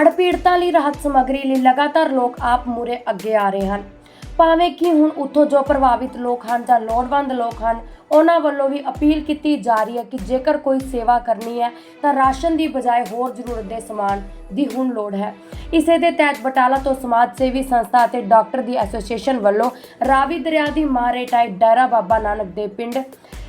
ਹੜ੍ਹ ਪੀੜਤਾਂ ਲਈ ਰਾਹਤ ਸਮੱਗਰੀ ਲਈ ਲਗਾਤਾਰ ਲੋਕ ਆਪ ਮੂਰੇ ਅੱਗੇ ਆ ਰਹੇ ਹਨ। ਭਾਵੇਂ ਕਿ ਹੁਣ ਉੱਥੋਂ ਜੋ ਪ੍ਰਭਾਵਿਤ ਲੋਕ ਹਨ ਜਾਂ ਲੋੜਵੰਦ ਲੋਕ ਹਨ, ਉਹਨਾਂ ਵੱਲੋਂ ਵੀ ਅਪੀਲ ਕੀਤੀ ਜਾ ਰਹੀ ਹੈ ਕਿ ਜੇਕਰ ਕੋਈ ਸੇਵਾ ਕਰਨੀ ਹੈ, ਤਾਂ ਰਾਸ਼ਨ ਦੀ ਬਜਾਏ ਹੋਰ ਜ਼ਰੂਰਤ ਦੇ ਸਮਾਨ ਦੀ ਹੁਣ ਲੋੜ ਹੈ। ਇਸੇ ਦੇ ਤਹਿਤ ਬਟਾਲਾ ਤੋਂ ਸਮਾਜ ਸੇਵੀ ਸੰਸਥਾ ਅਤੇ ਡਾਕਟਰ ਦੀ ਐਸੋਸੀਏਸ਼ਨ ਵੱਲੋਂ ਰਾਵੀ ਦਰਿਆ ਦੀ ਮਾਰੇ ਟਾਈਪ ਡੈਰਾ ਬਾਬਾ ਨਾਨਕ ਦੇ ਪਿੰਡ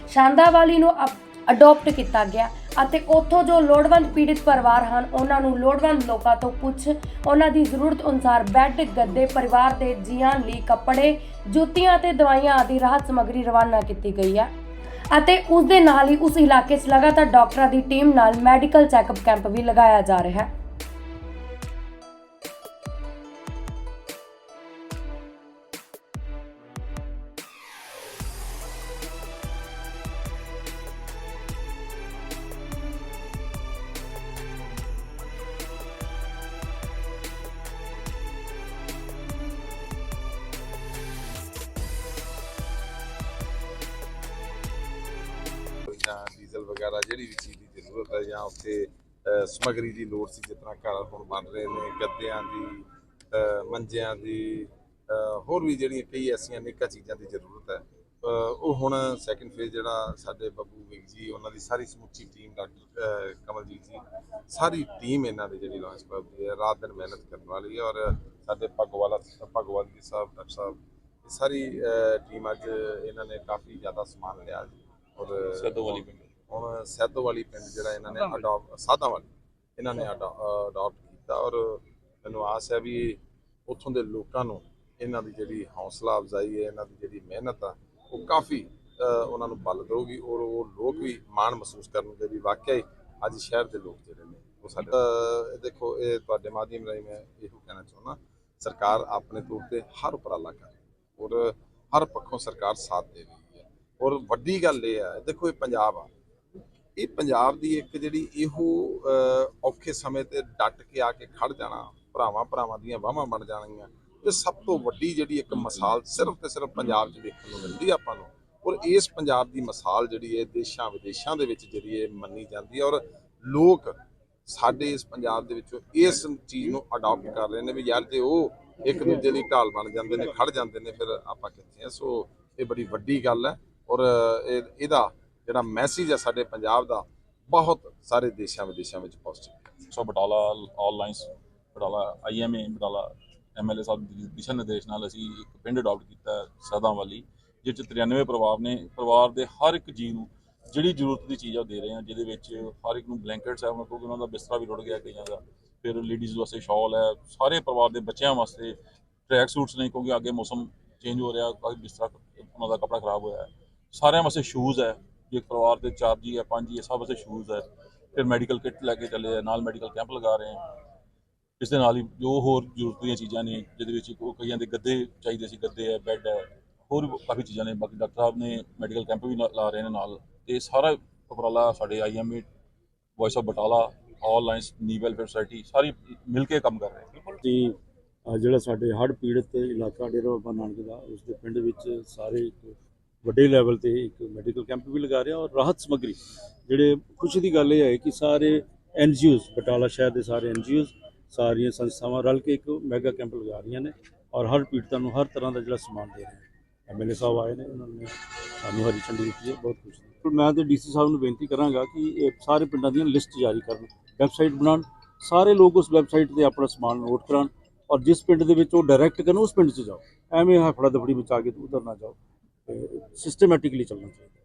ਸ਼ਾਂਦਾਵਾਲੀ ਨੂੰ ਅਪ- ਅਡਾਪਟ ਕੀਤਾ ਗਿਆ ਅਤੇ ਉੱਥੋਂ ਜੋ ਲੋੜਵੰਦ ਪੀੜਿਤ ਪਰਿਵਾਰ ਹਨ, ਉਹਨਾਂ ਨੂੰ ਲੋੜਵੰਦ ਲੋਕਾਂ ਤੋਂ ਪੁੱਛ, ਉਹਨਾਂ ਦੀ ਜ਼ਰੂਰਤ ਅਨੁਸਾਰ ਬੈੱਡ, ਗੱਦੇ, ਪਰਿਵਾਰ ਦੇ ਜੀਆਂ ਲਈ ਕੱਪੜੇ, ਜੁੱਤੀਆਂ ਅਤੇ ਦਵਾਈਆਂ ਆਦਿ ਰਾਹਤ ਸਮੱਗਰੀ ਰਵਾਨਾ ਕੀਤੀ ਗਈ ਹੈ। ਅਤੇ ਉਸ ਦੇ ਨਾਲ ਹੀ ਉਸ ਇਲਾਕੇ 'ਚ ਲਗਾਤਾਰ ਡਾਕਟਰਾਂ ਦੀ ਟੀਮ ਨਾਲ ਮੈਡੀਕਲ ਚੈੱਕਅਪ ਕੈਂਪ ਵੀ ਲਗਾਇਆ ਜਾ ਰਿਹਾ ਹੈ। ਵਗੈਰਾ ਜਿਹੜੀ ਵੀ ਚੀਜ਼ ਦੀ ਜ਼ਰੂਰਤ ਹੈ ਜਾਂ ਉੱਥੇ ਅਹ, ਸਮੱਗਰੀ ਦੀ ਲੋੜ ਸੀ ਜਿਸ ਤਰ੍ਹਾਂ ਘਰ ਹੁਣ ਬਣ ਰਹੇ ਨੇ ਗੱਦਿਆਂ ਦੀ ਮੰਜਿਆਂ ਦੀ ਹੋਰ ਵੀ ਜਿਹੜੀਆਂ ਕਈ ਐਸੀਆਂ ਨੇਕਾਂ ਚੀਜ਼ਾਂ ਦੀ ਜ਼ਰੂਰਤ ਹੈ ਉਹ ਹੁਣ ਸੈਕੰਡ ਫੇਜ਼ ਜਿਹੜਾ ਸਾਡੇ ਬੱਬੂ ਵਿੰਗ ਜੀ ਉਹਨਾਂ ਦੀ ਸਾਰੀ ਸਮੁੱਚੀ ਟੀਮ ਡਾਕਟਰ ਕਮਲਜੀਤ ਜੀ ਸਾਰੀ ਟੀਮ ਇਹਨਾਂ ਦੀ ਜਿਹੜੀ ਲਾਂਚ ਕਰਦੀ ਹੈ ਰਾਤ ਦਿਨ ਮਿਹਨਤ ਕਰਨ ਵਾਲੀ ਹੈ ਔਰ ਸਾਡੇ ਪਗਵਾਲਾ ਭਗਵਾਨ ਜੀ ਸਾਹਿਬ ਡਾਕਟਰ ਸਾਹਿਬ ਇਹ ਸਾਰੀ ਟੀਮ ਅੱਜ ਇਹਨਾਂ ਨੇ ਕਾਫੀ ਜ਼ਿਆਦਾ ਸਮਾਨ ਲਿਆ ਜੀ ਔਰ ਸੈਦੋ ਵਾਲੀ ਪਿੰਡ। ਹੁਣ ਸੈਦੋ ਵਾਲੀ ਪਿੰਡ ਜਿਹੜਾ ਇਹਨਾਂ ਨੇ ਅਡਾਪਟ ਸਾਦਾ ਵਾਲੀ। ਇਹਨਾਂ ਨੇ ਅਡਾਪਟ ਕੀਤਾ ਔਰ ਮੈਨੂੰ ਆਸ ਹੈ ਵੀ ਉੱਥੋਂ ਦੇ ਲੋਕਾਂ ਨੂੰ ਇਹਨਾਂ ਦੀ ਜਿਹੜੀ ਹੌਸਲਾ ਅਫਜ਼ਾਈ ਹੈ ਇਹਨਾਂ ਦੀ ਜਿਹੜੀ ਮਿਹਨਤ ਆ ਉਹ ਕਾਫੀ ਉਹਨਾਂ ਨੂੰ ਬਲ ਦੇਊਗੀ ਔਰ ਉਹ ਲੋਕ ਵੀ ਮਾਣ ਮਹਿਸੂਸ ਕਰਨਗੇ ਵੀ ਵਾਕਿਆ ਹੀ ਅੱਜ ਸ਼ਹਿਰ ਦੇ ਲੋਕ ਜਿਹੜੇ ਨੇ ਉਹ ਸਾਡੇ ਦੇਖੋ ਇਹ ਤੁਹਾਡੇ ਮਾਧਿਅਮ ਰਾਹੀਂ ਮੈਂ ਇਹੋ ਕਹਿਣਾ ਚਾਹੁੰਦਾ ਸਰਕਾਰ ਆਪਣੇ ਤੌਰ ਤੇ ਹਰ ਉਪਰਾਲਾ ਕਰ ਔਰ ਹਰ ਪੱਖੋਂ ਸਰਕਾਰ ਸਾਥ ਦੇ ਰਹੀ ਹੈ। ਔਰ ਵੱਡੀ ਗੱਲ ਇਹ ਹੈ ਦੇਖੋ ਇਹ ਪੰਜਾਬ ਆ। ਇਹ ਪੰਜਾਬ ਦੀ ਇੱਕ ਜਿਹੜੀ ਇਹੋ ਔਖੇ ਸਮੇਂ ਤੇ ਡਟ ਕੇ ਆ ਕੇ ਖੜ ਜਾਣਾ, ਭਰਾਵਾਂ ਭਰਾਵਾਂ ਦੀਆਂ ਬਾਹਾਂ ਬਣ ਜਾਣਗੀਆਂ, ਇਹ ਸਭ ਤੋਂ ਵੱਡੀ ਜਿਹੜੀ ਇੱਕ ਮਿਸਾਲ ਸਿਰਫ ਤੇ ਸਿਰਫ ਪੰਜਾਬ 'ਚ ਦੇਖਣ ਨੂੰ ਮਿਲਦੀ ਆਪਾਂ ਨੂੰ। ਔਰ ਇਸ ਪੰਜਾਬ ਦੀ ਮਿਸਾਲ ਜਿਹੜੀ ਹੈ ਦੇਸ਼ਾਂ ਵਿਦੇਸ਼ਾਂ ਦੇ ਵਿੱਚ ਜਿਹੜੀ ਹੈ ਮੰਨੀ ਜਾਂਦੀ ਹੈ ਔਰ ਲੋਕ ਸਾਡੇ ਇਸ ਪੰਜਾਬ ਦੇ ਵਿੱਚੋਂ ਇਸ ਚੀਜ਼ ਨੂੰ ਅਡਾਪਟ ਕਰ ਰਹੇ ਨੇ ਵੀ ਯਾਰ ਜੇ ਉਹ ਇੱਕ ਦੂਜੇ ਦੀ ਢਾਲ ਬਣ ਜਾਂਦੇ ਨੇ ਖੜ ਜਾਂਦੇ ਨੇ, ਫਿਰ ਆਪਾਂ ਕਿੱਥੇ ਆ? ਸੋ ਇਹ ਬੜੀ ਵੱਡੀ ਗੱਲ ਹੈ ਔਰ ਇਹ, ਇਹਦਾ ਜਿਹੜਾ ਮੈਸੇਜ ਹੈ ਸਾਡੇ ਪੰਜਾਬ ਦਾ, ਬਹੁਤ ਸਾਰੇ ਦੇਸ਼ਾਂ ਵਿਦੇਸ਼ਾਂ ਵਿੱਚ ਪਹੁੰਚਿਆ so Batala all lines Batala IMA Batala MLA sahib ਦੀ ਦਿਸ਼ਾ ਨਿਰਦੇਸ਼ ਨਾਲ ਅਸੀਂ ਇੱਕ ਪਿੰਡ ਅਡਾਪਟ ਕੀਤਾ ਸਦਾ ਵਾਲੀ ਜਿਸ 'ਚ 93 ਪਰਿਵਾਰ ਨੇ, ਪਰਿਵਾਰ ਦੇ ਹਰ ਇੱਕ ਜੀ ਨੂੰ ਜਿਹੜੀ ਜ਼ਰੂਰਤ ਦੀ ਚੀਜ਼ ਆ ਉਹ ਦੇ ਰਹੇ ਹਾਂ, ਜਿਹਦੇ ਵਿੱਚ ਹਰ ਇੱਕ ਨੂੰ ਬਲੈਂਕਟਸ ਹੈ ਕਿਉਂਕਿ ਉਹਨਾਂ ਦਾ ਬਿਸਤਰਾ ਵੀ ਰੁੜ ਗਿਆ ਕਈਆਂ ਦਾ, ਫਿਰ ਲੇਡੀਜ਼ ਵਾਸਤੇ ਸ਼ਾਲ ਹੈ, ਸਾਰੇ ਪਰਿਵਾਰ ਦੇ ਬੱਚਿਆਂ ਵਾਸਤੇ ਟਰੈਕ ਸੂਟਸ ਨੇ, ਕਿਉਂਕਿ ਅੱਗੇ ਮੌਸਮ ਚੇਂਜ ਹੋ ਰਿਹਾ ਬਿਸਤਰਾ, ਉਹਨਾਂ ਦਾ ਕੱਪੜਾ ਖਰਾਬ ਹੋਇਆ ਸਾਰਿਆਂ ਵਾਸਤੇ ਸ਼ੂਜ਼ ਹੈ ਜੇ ਇੱਕ ਪਰਿਵਾਰ ਦੇ ਚਾਰ ਜੀ ਹੈ ਪੰਜ ਜੀ ਹੈ ਸਭ ਵਾਸਤੇ ਸ਼ੂਜ਼ ਹੈ, ਫਿਰ ਮੈਡੀਕਲ ਕਿੱਟ ਲੈ ਕੇ ਚੱਲੇ ਆ, ਨਾਲ ਮੈਡੀਕਲ ਕੈਂਪ ਲਗਾ ਰਹੇ ਹਾਂ ਇਸ ਦੇ ਨਾਲ ਹੀ ਜੋ ਹੋਰ ਜ਼ਰੂਰਤ ਦੀਆਂ ਚੀਜ਼ਾਂ ਨੇ, ਜਿਹਦੇ ਵਿੱਚ ਉਹ ਕਈਆਂ ਦੇ ਗੱਦੇ ਚਾਹੀਦੇ ਸੀ, ਗੱਦੇ ਹੈ ਬੈੱਡ ਹੈ, ਹੋਰ ਵੀ ਕਾਫੀ ਚੀਜ਼ਾਂ ਨੇ, ਬਾਕੀ ਡਾਕਟਰ ਸਾਹਿਬ ਨੇ ਮੈਡੀਕਲ ਕੈਂਪ ਵੀ ਲਾ ਰਹੇ ਨੇ ਨਾਲ। ਤੇ ਸਾਰਾ ਉਪਰਾਲਾ ਸਾਡੇ IMA voice of Batala all lines ਨੀ ਵੈਲਫੇਅਰ ਸੁਸਾਇਟੀ ਸਾਰੀ ਮਿਲ ਕੇ ਕੰਮ ਕਰ ਰਹੇ ਨੇ। ਜੀ ਜਿਹੜਾ ਸਾਡੇ ਹੜ੍ਹ ਪੀੜਤ ਇਲਾਕਾ ਡੇਰਾ ਬਾਬਾ ਨਾਨਕ ਦਾ, ਉਸ ਦੇ ਪਿੰਡ ਵਿੱਚ ਸਾਰੇ ਇੱਕ ਵੱਡੇ ਲੈਵਲ ਤੇ ਇੱਕ ਮੈਡੀਕਲ ਕੈਂਪ ਵੀ ਲਗਾ ਰਿਹਾ ਔਰ ਰਾਹਤ ਸਮੱਗਰੀ। ਜਿਹੜੇ ਖੁਸ਼ੀ ਦੀ ਗੱਲ ਇਹ ਹੈ ਕਿ ਸਾਰੇ ਐਨਜੀਓਜ਼ ਬਟਾਲਾ ਸ਼ਹਿਰ ਦੇ ਸਾਰੇ ਐਨਜੀਓਜ਼ ਸਾਰੀਆਂ ਸੰਸਥਾਵਾਂ ਰਲ ਕੇ ਇੱਕ ਮੈਗਾ ਕੈਂਪ ਲਗਾ ਰਹੀਆਂ ਨੇ ਔਰ ਹਰ ਪੀੜਤਾਂ ਨੂੰ ਹਰ ਤਰ੍ਹਾਂ ਦਾ ਜਿਹੜਾ ਸਮਾਨ ਦੇ ਰਹੇ ਨੇ। ਐਮਐਲਏ ਸਾਹਿਬ ਆਏ ਨੇ, ਉਹਨਾਂ ਨੇ ਸਾਨੂੰ ਹਰੀ ਝੰਡੀ ਦਿੱਤੀ ਹੈ, ਬਹੁਤ ਖੁਸ਼ੀ ਹੈ ਪਰ ਮੈਂ ਤੇ ਡੀਸੀ ਸਾਹਿਬ ਨੂੰ ਬੇਨਤੀ ਕਰਾਂਗਾ ਕਿ ਇਹ ਸਾਰੇ ਪਿੰਡਾਂ ਦੀਆਂ ਲਿਸਟ ਜਾਰੀ ਕਰਨ ਵੈਬਸਾਈਟ ਬਣਾਉਣ, ਸਾਰੇ ਲੋਕ ਉਸ ਵੈਬਸਾਈਟ ਤੇ ਆਪਣਾ ਸਮਾਨ ਨੋਟ ਕਰਾਉਣ ਔਰ ਜਿਸ ਪਿੰਡ ਦੇ ਵਿੱਚ ਉਹ ਡਾਇਰੈਕਟ ਕਰਨ, ਉਸ ਪਿੰਡ 'ਚ ਜਾਓ। ਐਵੇਂ ਹਫੜਾ ਦਫੜੀ ਵਿੱਚ ਆ ਕੇ ਉਧਰ ਨਾ ਜਾਓ। ਸਿਸਟਮੈਟਿਕਲੀ ਚੱਲਣਾ ਚਾਹੀਦਾ।